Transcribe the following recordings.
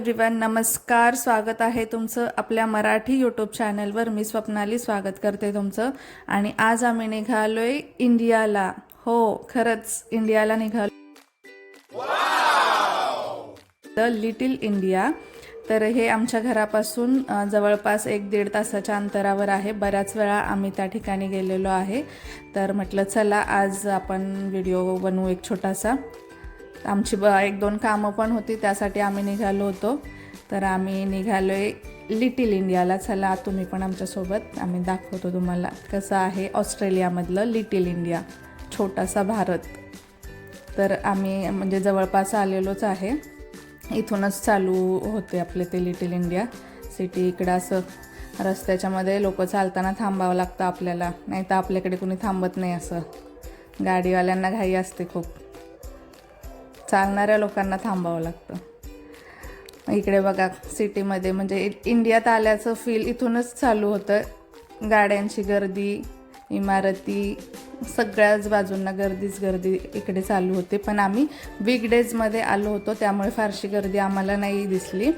Everyone नमस्कार स्वागत आहे तुमचं आपल्या मराठी यूट्यूब चॅनलवर मी स्वप्नाली स्वागत करते तुमचं. आणि आज आम्ही निघालोय इंडियाला. हो खरंच इंडियाला निघालो. द लिटिल इंडिया तर हे आमच्या घरापासून जवळपास एक दीड तासाच्या अंतरावर आहे. बऱ्याच वेळा आम्ही त्या ठिकाणी गेलेलो आहे. तर म्हटलं चला आज आपण व्हिडिओ बनवू एक छोटासा. आमची ब एक दोन कामं पण होती त्यासाठी आम्ही निघालो होतो. तर आम्ही निघालो आहे लिटिल इंडियाला चला तुम्ही पण आमच्यासोबत आम्ही दाखवतो तुम्हाला कसं आहे ऑस्ट्रेलियामधलं लिटिल इंडिया छोटासा भारत. तर आम्ही म्हणजे जवळपास आलेलोच आहे. इथूनच चालू होते आपले ते लिटिल इंडिया सिटी इकडं असं रस्त्याच्यामध्ये लोक चालताना थांबावं लागतं आपल्याला. नाही तर आपल्याकडे कुणी थांबत नाही असं. गाडीवाल्यांना घाई असते खूप. चालणाऱ्या लोकांना थांबावं लागतं. इकडे बघा सिटीमध्ये म्हणजे इंडियात आल्याचं फील इथूनच चालू होतं. गाड्यांची गर्दी इमारती सगळ्याच बाजूंना गर्दीच गर्दी इकडे चालू होते. पण आम्ही वीकडेजमध्ये आलो होतो त्यामुळे फारशी गर्दी आम्हाला नाही दिसली.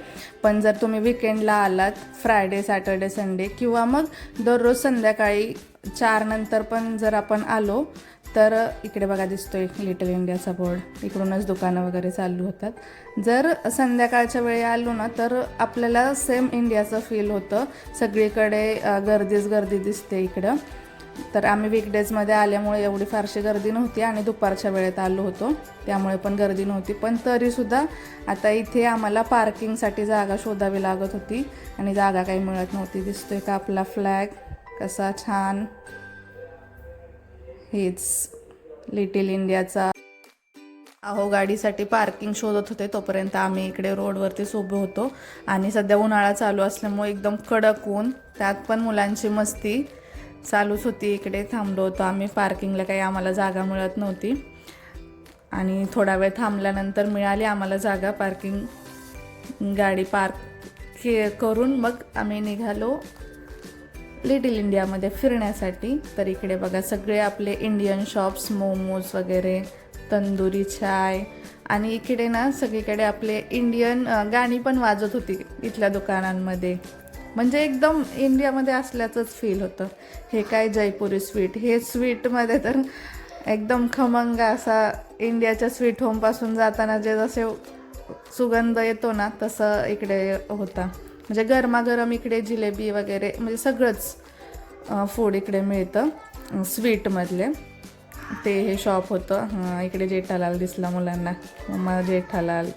पण जर तुम्ही विकेंडला आलात फ्रायडे सॅटर्डे संडे किंवा मग दररोज संध्याकाळी चारनंतर पण जर आपण आलो तर इकडे बघा दिसतोय लिटल इंडियाचा बोर्ड इकडूनच दुकानं वगैरे चालू होतात. जर संध्याकाळच्या वेळी आलो ना तर आपल्याला सेम इंडियाचं फील होतं. सगळीकडे गर्दीच गर्दी दिसते इकडं. तर आम्ही विकडेजमध्ये आल्यामुळे एवढी फारशी गर्दी नव्हती आणि दुपारच्या वेळेत आलो होतो. त्यामुळे पण गर्दी नव्हती. पण तरीसुद्धा आता इथे आम्हाला पार्किंगसाठी जागा शोधावी लागत होती आणि जागा काही मिळत नव्हती. दिसतोय का आपला फ्लॅग कसा छान. हेच लिटिल इंडियाचा. अहो गाडीसाठी पार्किंग शोधत होते तोपर्यंत आम्ही इकडे रोडवरतीच उभे होतो. आणि सध्या उन्हाळा चालू असल्यामुळे एकदम कडक ऊन त्यात पण मुलांची मस्ती चालूच होती. इकडे थांबलो होतो आम्ही पार्किंगला काही आम्हाला जागा मिळत नव्हती. आणि थोडा वेळ थांबल्यानंतर मिळाली आम्हाला जागा पार्किंग गाडी पार्क के करून मग आम्ही निघालो. लिटिल इंडियामध्ये फिरण्यासाठी. तर इकडे बघा सगळे आपले इंडियन शॉप्स मोमोज वगैरे तंदुरी चाय. आणि इकडे ना सगळीकडे आपले इंडियन गाणी पण वाजत होती इथल्या दुकानांमध्ये. म्हणजे एकदम इंडियामध्ये असल्याचंच फील होतं. हे काय जयपुरी स्वीट हे स्वीटमध्ये तर एकदम खमंग असा इंडियाच्या स्वीट होमपासून जाताना जे जसे सुगंध येतो ना तसं इकडे होता. म्हणजे गरमागरम इकडे जिलेबी वगैरे म्हणजे सगळंच फूड इकडे मिळतं. स्वीटमधले ते हे शॉप होतं. इकडे जेठालाल दिसला मुलांना. मग जेठालाल.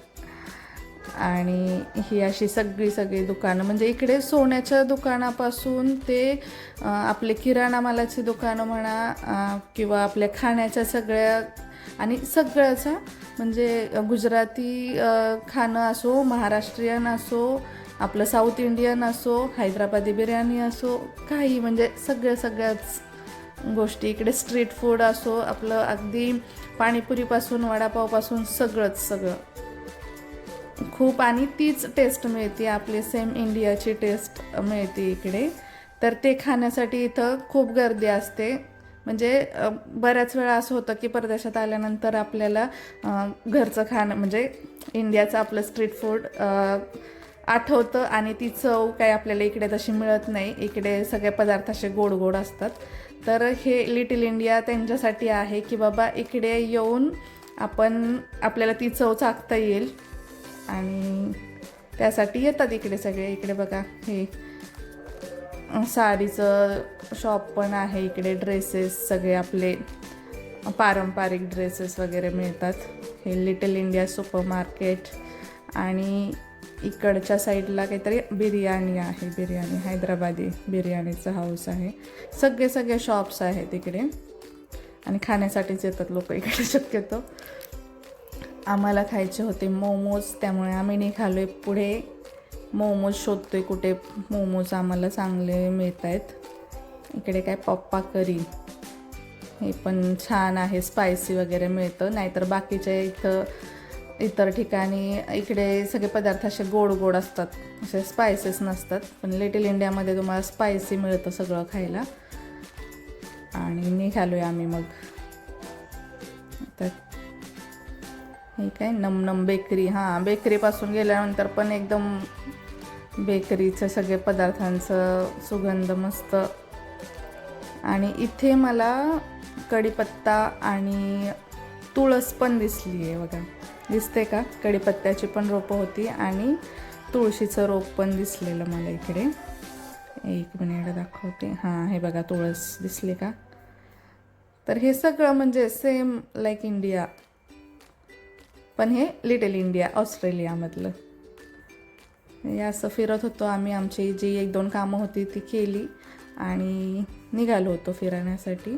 आणि ही अशी सगळी सगळी दुकानं. म्हणजे इकडे सोन्याच्या दुकानापासून ते आपले किराणा मालाची दुकानं म्हणा किंवा आपल्या खाण्याच्या सगळ्या आणि सगळ्याचा म्हणजे गुजराती खाणं असो महाराष्ट्रीयन असो आपलं साऊथ इंडियन असो हैदराबादी बिर्याणी असो काही म्हणजे सगळ्या सगळ्याच गोष्टी. इकडे स्ट्रीट फूड असो आपलं अगदी पाणीपुरीपासून वडापावपासून सगळंच सगळं. खूप आणि तीच टेस्ट मिळते आपली सेम इंडियाची टेस्ट मिळते इकडे. तर ते खाण्यासाठी इथं खूप गर्दी असते. म्हणजे बऱ्याच वेळा असं होतं की परदेशात आल्यानंतर आपल्याला घरचं खाणं म्हणजे इंडियाचं आपलं स्ट्रीट फूड आठवतं आणि ती चव काय आपल्याला इकडे तशी मिळत नाही. इकडे सगळे पदार्थ असे गोड गोड असतात. तर हे लिटिल इंडिया त्यांच्यासाठी आहे की बाबा इकडे येऊन आपण आपल्याला ती चव चाकता येईल. आणि त्यासाठी येतात इकडे सगळे. इकडे बघा हे साडीचं शॉप पण आहे. इकडे ड्रेसेस सगळे आपले पारंपरिक ड्रेसेस वगैरे मिळतात. हे लिटल इंडिया सुपर मार्केट आणि इकडच्या साईडला काहीतरी बिर्याणी आहे बिर्याणी हैदराबादी बिर्याणीचं हाऊस आहे. सगळे सगळे शॉप्स आहेत इकडे. आणि खाण्यासाठीच येतात लोक इकडे शक्यतो. आम्हाला खायचे होते मोमोज त्यामुळे आम्ही निघालो आहे पुढे मोमोज शोधतोय कुठे. मोमोज आम्हाला चांगले मिळत आहेत इकडे काय पप्पा करी. हे पण छान आहे. स्पायसी वगैरे मिळतं. नाहीतर बाकीच्या इथं इतर ठिकाणी इकडे सगळे पदार्थ असे गोड गोड असतात. असे स्पायसेस नसतात. पण लिटिल इंडियामध्ये तुम्हाला स्पायसी मिळतं सगळं खायला. आणि निघालो आहे आम्ही मग. तर हे काय? नम नम बेकरी. हां बेकरीपासून गेल्यानंतर पण एकदम बेकरीचं सगळे पदार्थांचं सुगंध मस्त. आणि इथे मला कढीपत्ता आणि तुळस पण दिसली आहे बघा. दिसते का? कढीपत्त्याची पण रोपं होती आणि तुळशीचं रोप पण दिसलेलं मला इकडे. एक मिनिट दाखवते. हां हे बघा तुळस दिसली का? तर हे सगळं म्हणजे सेम लाईक इंडिया पण हे लिटल इंडिया ऑस्ट्रेलियामधलं हे असं फिरत होतो आम्ही. आमची जी एक दोन कामं होती ती केली आणि निघालो होतो फिरण्यासाठी.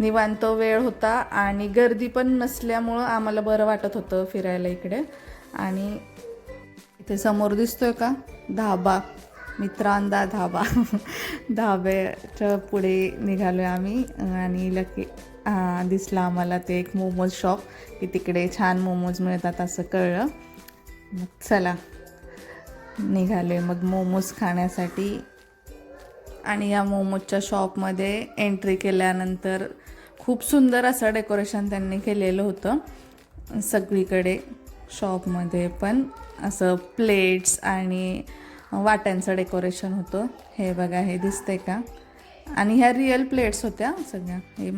निवांत वेळ होता आणि गर्दी पण नसल्यामुळं आम्हाला बरं वाटत होतं फिरायला इकडे. आणि इथे समोर दिसतोय का? धाबा. मित्रांदा धाबा. धाब्याच्या पुढे निघालो आहे आम्ही आणि लकी दिसला आम्हाला ते एक मोमोज शॉप. की तिकडे छान मोमोज मिळतात असं कळलं. मग चला निघाले मग मोमोज खाण्यासाठी. आणि या मोमोजच्या शॉपमध्ये एंट्री केल्यानंतर खूप सुंदर असं डेकोरेशन त्यांनी केलेलं होतं. सगळीकडे शॉपमध्ये पण असं प्लेट्स आणि वाट्यांचं डेकोरेशन होतं. हे बघा हे दिसते का? आणि ह्या रिअल प्लेट्स होत्या सगळ्या. हे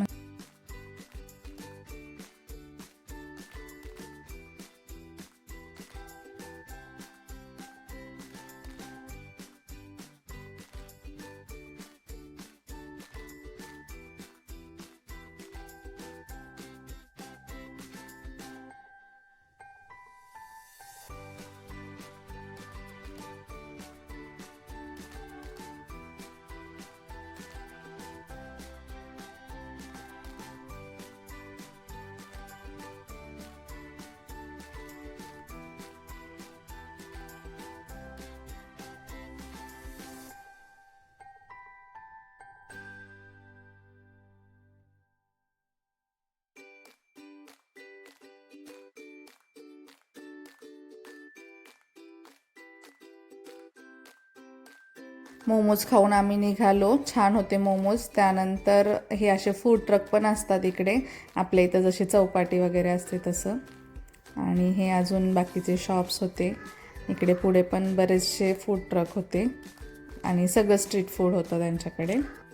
मोमोज खाऊन आम्ही निघालो. छान होते मोमोज. त्यानंतर हे असे फूड ट्रक पण असतात इकडे. आपल्या इथं जसे चौपाटी वगैरे असते तसं. आणि हे अजून बाकीचे शॉप्स होते. इकडे पुढे पण बरेचसे फूड ट्रक होते. आणि सगळं स्ट्रीट फूड होतं त्यांच्याकडे.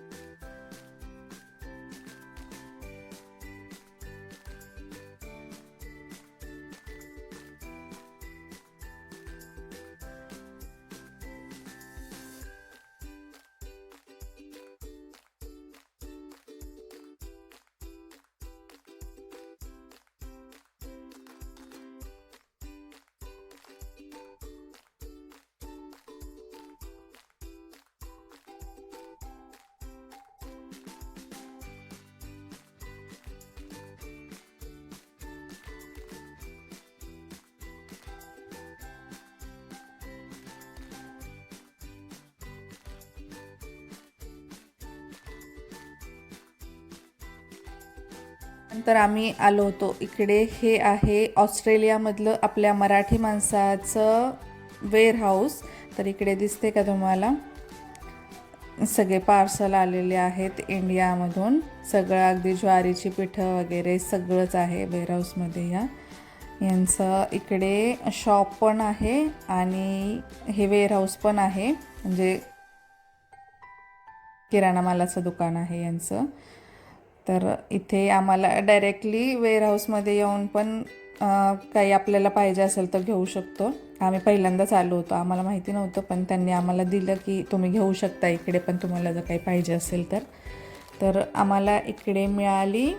नंतर आम्ही आलो होतो. इकडे हे आहे ऑस्ट्रेलियामधलं आपल्या मराठी माणसाचं वेअर हाऊस तर इकडे दिसते का तुम्हाला? सगळे पार्सल आलेले आहेत इंडियामधून. सगळं अगदी ज्वारीची पिठं वगैरे सगळंच आहे वेअरहाऊसमध्ये या. यांचं इकडे शॉप पण आहे आणि हे वेअरहाऊस पण आहे. म्हणजे किराणा मालाचं दुकान आहे यांचं. तर इथे आम्हाला डायरेक्टली वेअरहाऊसमध्ये येऊन पण काही आपल्याला पाहिजे असेल तर घेऊ शकतो. आम्ही पहिल्यांदाच आलो होतो. आम्हाला माहिती नव्हतं पण त्यांनी आम्हाला दिलं की तुम्ही घेऊ शकता इकडे पण तुम्हाला जर काही पाहिजे असेल तर. तर आम्हाला इकडे मिळाली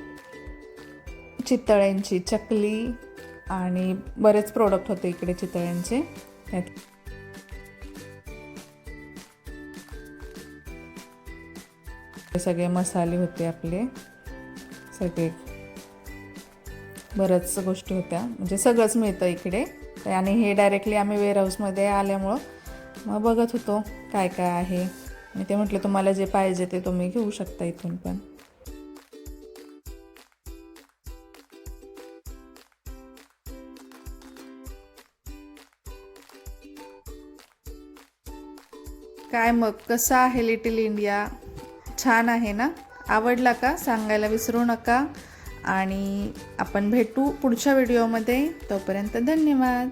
चितळ्यांची चकली आणि बरेच प्रोडक्ट होते इकडे चितळ्यांचे. सगळे मसाले होते आपले. सगळे बऱ्याच गोष्टी होत्या. म्हणजे सगळंच मिळतं इकडे. आणि हे डायरेक्टली आम्ही वेअरहाऊसमध्ये आल्यामुळं मग बघत होतो काय काय आहे. आणि ते म्हटलं तुम्हाला जे पाहिजे ते तुम्ही घेऊ शकता इथून पण. काय मग कसं आहे लिटिल इंडिया छान आहे ना? आवडला का? सांगायला विसरू नका. आणि आपण भेटू पुढच्या व्हिडिओमध्ये. तोपर्यंत धन्यवाद.